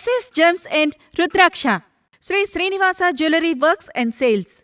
SS gems and Rudraksha Shri Srinivasa jewellery works and sales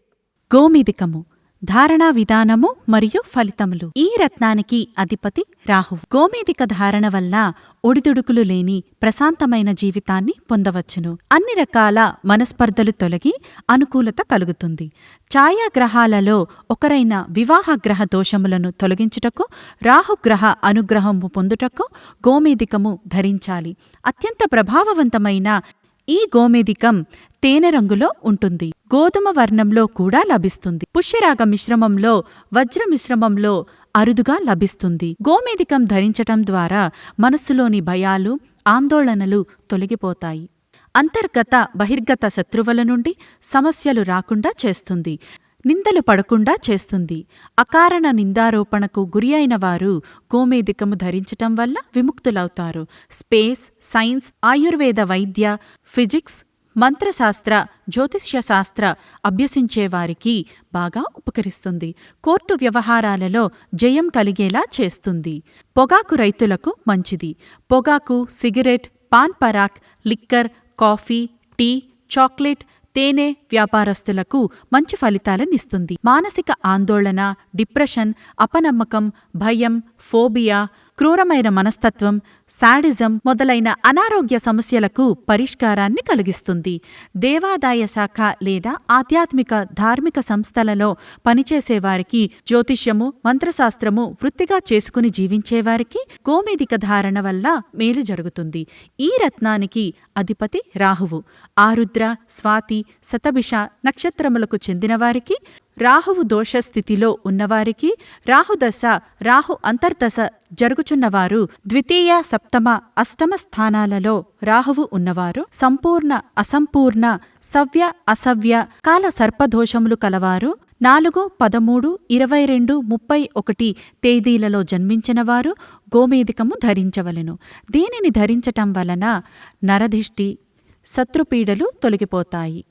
గోమీదికము. ధారణా విధానము మరియు ఫలితములు. ఈ రత్నానికి అధిపతి రాహువు. గోమేదిక ధారణ వల్ల ఒడిదుడుకులు లేని ప్రశాంతమైన జీవితాన్ని పొందవచ్చును. అన్ని రకాల మనస్పర్ధలు తొలగి అనుకూలత కలుగుతుంది. ఛాయాగ్రహాలలో ఒకరైన వివాహ గ్రహ దోషములను తొలగించుటకు రాహుగ్రహ అనుగ్రహము పొందుటకు గోమేదికము ధరించాలి. అత్యంత ప్రభావవంతమైన ఈ గోమేదికం తేనె రంగులో ఉంటుంది. గోధుమ వర్ణంలో కూడా లభిస్తుంది. పుష్యరాగ మిశ్రమంలో వజ్ర మిశ్రమంలో అరుదుగా లభిస్తుంది. గోమేదికం ధరించటం ద్వారా మనస్సులోని భయాలు ఆందోళనలు తొలగిపోతాయి. అంతర్గత బహిర్గత శత్రువుల నుండి సమస్యలు రాకుండా చేస్తుంది. నిందలు పడకుండా చేస్తుంది. అకారణ నిందారోపణకు గురి అయిన వారు గోమేదికము ధరించటం వల్ల విముక్తులవుతారు. స్పేస్ సైన్స్ ఆయుర్వేద వైద్య ఫిజిక్స్ మంత్రశాస్త్ర జ్యోతిష్యశాస్త్ర అభ్యసించేవారికి అభ్యసించే వారికి బాగా ఉపకరిస్తుంది. కోర్టు వ్యవహారాలలో జయం కలిగేలా చేస్తుంది. పొగాకు రైతులకు మంచిది. పొగాకు cigarette Pan Parag liquor coffee tea chocolate తేనె వ్యాపారస్తులకు మంచి ఫలితాలనిస్తుంది. మానసిక ఆందోళన డిప్రెషన్ అపనమ్మకం భయం ఫోబియా క్రూరమైన మనస్తత్వం శాడిజం మొదలైన అనారోగ్య సమస్యలకు పరిష్కారాన్ని కలిగిస్తుంది. దేవాదాయ శాఖ లేదా ఆధ్యాత్మిక ధార్మిక సంస్థలలో పనిచేసేవారికి జ్యోతిష్యము మంత్రశాస్త్రము వృత్తిగా చేసుకుని జీవించేవారికి గోమేదిక ధారణ వల్ల మేలు జరుగుతుంది. ఈ రత్నానికి అధిపతి రాహువు. ఆరుద్ర స్వాతి శతభిష నక్షత్రములకు చెందినవారికి రాహువు దోషస్థితిలో ఉన్నవారికి రాహుదశ రాహు అంతర్దశ జరుగుచున్నవారు ద్వితీయ సప్తమ అష్టమ స్థానాలలో రాహువు ఉన్నవారు సంపూర్ణ అసంపూర్ణ సవ్య అసవ్య కాల సర్పదోషములు కలవారు. నాలుగు పదమూడు ఇరవై రెండు ముప్పై ఒకటి తేదీలలో జన్మించినవారు గోమేదికము ధరించవలెను. దీనిని ధరించటం వలన నరదిష్టి శత్రుపీడలు తొలగిపోతాయి.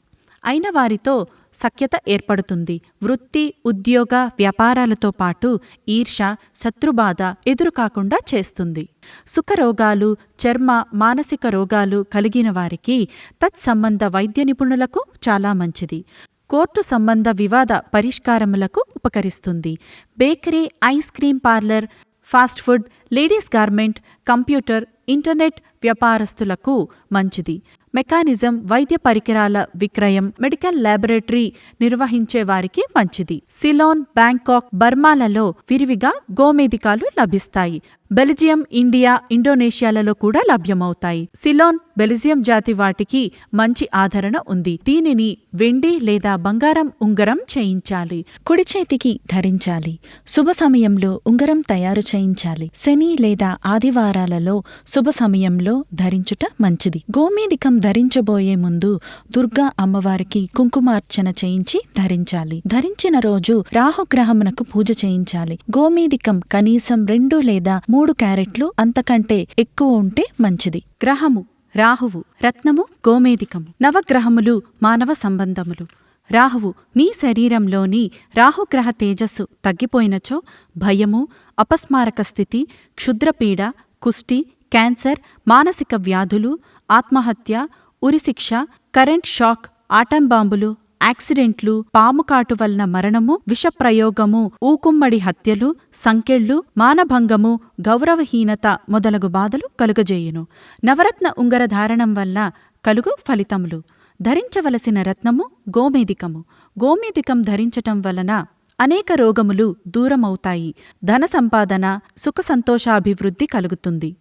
అయిన వారితో సఖ్యత ఏర్పడుతుంది. వృత్తి ఉద్యోగ వ్యాపారాలతో పాటు ఈర్ష శత్రుబాధ ఎదురుకాకుండా చేస్తుంది. సుఖరోగాలు చర్మ మానసిక రోగాలు కలిగిన వారికి తత్సంబంధ వైద్య నిపుణులకు చాలా మంచిది. కోర్టు సంబంధ వివాద పరిష్కారములకు ఉపకరిస్తుంది. Bakery ice cream parlour fast food ladies garment computer internet వ్యాపారస్తులకు మంచిది. మెకానిజం వైద్య పరికరాల విక్రయం మెడికల్ ల్యాబొరేటరీ నిర్వహించే వారికి మంచిది. సిలోన్ బ్యాంకాక్ బర్మాలలో విరివిగా గోమేధికాలు లభిస్తాయి. బెల్జియం ఇండియా ఇండోనేషియాలలో కూడా లభ్యమవుతాయి. సిలోన్ బెల్జియం జాతి వాటికి మంచి ఆదరణ ఉంది. దీనిని వెండి లేదా బంగారం ఉంగరం చేయించాలి. కుడి చేతికి ధరించాలి. శుభ సమయంలో ఉంగరం తయారు చేయించాలి. శని లేదా ఆదివారాలలో శుభ సమయంలో ధరించుట మంచిది. గోమేధికం ధరించబోయే ముందు దుర్గా అమ్మవారికి కుంకుమార్చన చేయించి ధరించాలి. ధరించిన రోజు రాహుగ్రహమునకు పూజ చేయించాలి. గోమేదికం కనీసం రెండు లేదా మూడు క్యారెట్లు అంతకంటే ఎక్కువ ఉంటే మంచిది. గ్రహము రాహువు రత్నము గోమేదికము నవగ్రహములు మానవ సంబంధములు. రాహువు మీ శరీరంలోని రాహుగ్రహ తేజస్సు తగ్గిపోయినచో భయము అపస్మారక స్థితి క్షుద్రపీడ కుష్టి క్యాన్సర్ మానసిక వ్యాధులు ఆత్మహత్య ఉరిశిక్ష కరెంట్ షాక్ ఆటంబాంబులు యాక్సిడెంట్లు పాముకాటు వలన మరణము విషప్రయోగము ఊకుమ్మడి హత్యలు సంకెళ్ళు మానభంగము గౌరవహీనత మొదలగు బాధలు కలుగజేయును. నవరత్న ఉంగరధారణం వల్ల కలుగు ఫలితములు. ధరించవలసిన రత్నము గోమేదికము గోమేదికం ధరించటం వలన అనేక రోగములు దూరమవుతాయి. ధన సంపాదన సుఖ సంతోషాభివృద్ధి కలుగుతుంది.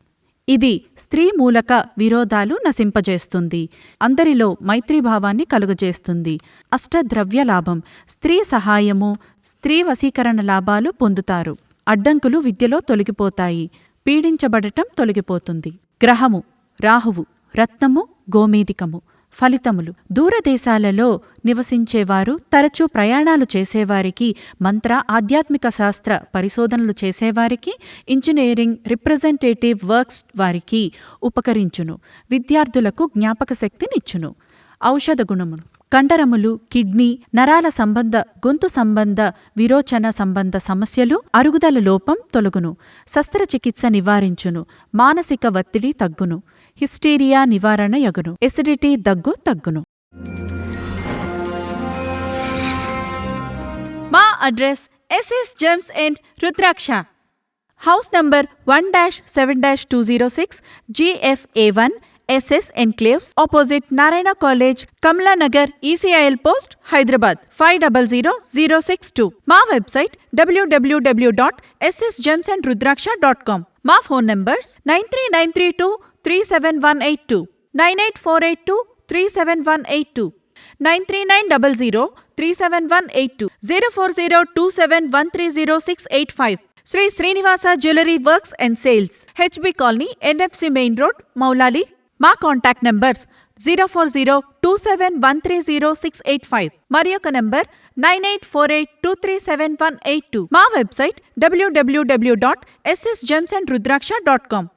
ఇది స్త్రీ మూలక విరోధాలు నశింపజేస్తుంది. అందరిలో మైత్రీభావాన్ని కలుగజేస్తుంది. అష్టద్రవ్య లాభం. స్త్రీ సహాయము స్త్రీ వశీకరణ లాభాలు పొందుతారు. అడ్డంకులు విద్యలో తొలగిపోతాయి. పీడించబడటం తొలగిపోతుంది. గ్రహము రాహువు రత్నము గోమేదికము ఫలితములు. దూరదేశాలలో నివసించేవారు తరచూ ప్రయాణాలు చేసేవారికి మంత్ర ఆధ్యాత్మిక శాస్త్ర పరిశోధనలు చేసేవారికి ఇంజనీరింగ్ రిప్రజెంటేటివ్ వర్క్స్ వారికి ఉపకరించును. విద్యార్థులకు జ్ఞాపక శక్తినిచ్చును. ఔషధ గుణములు. కండరములు కిడ్నీ నరాల సంబంధ గొంతు సంబంధ విరోచన సంబంధ సమస్యలు అరుగుదల లోపం తొలగును. శస్త్రచికిత్స నివారించును. మానసిక ఒత్తిడి తగ్గును. హిస్టీరియా నివారణ యగును. ఎసిడిటీ దగ్గు తగ్గును. మా address SS gems and Rudraksha. House number one dash seven dash two zero six GFA one SS enclaves opposite Narayana college Kamalanagar ECIL post Hyderabad five double zero zero six two మా website WWW dot SS gems and Rudraksha dot com మా phone numbers nine three nine three two three seven one eight two nine eight four eight two three seven one eight two nine three nine double zero three seven one eight two zero four zero two seven one three zero six eight five Shri Srinivasa jewellery works and sales HB colony NFC main road Moulali మా contact numbers zero four zero two seven one three zero six eight five మరి యొక్క number nine eight four eight two three seven one eight two మా website WWW dot SS gems and Rudraksha dot com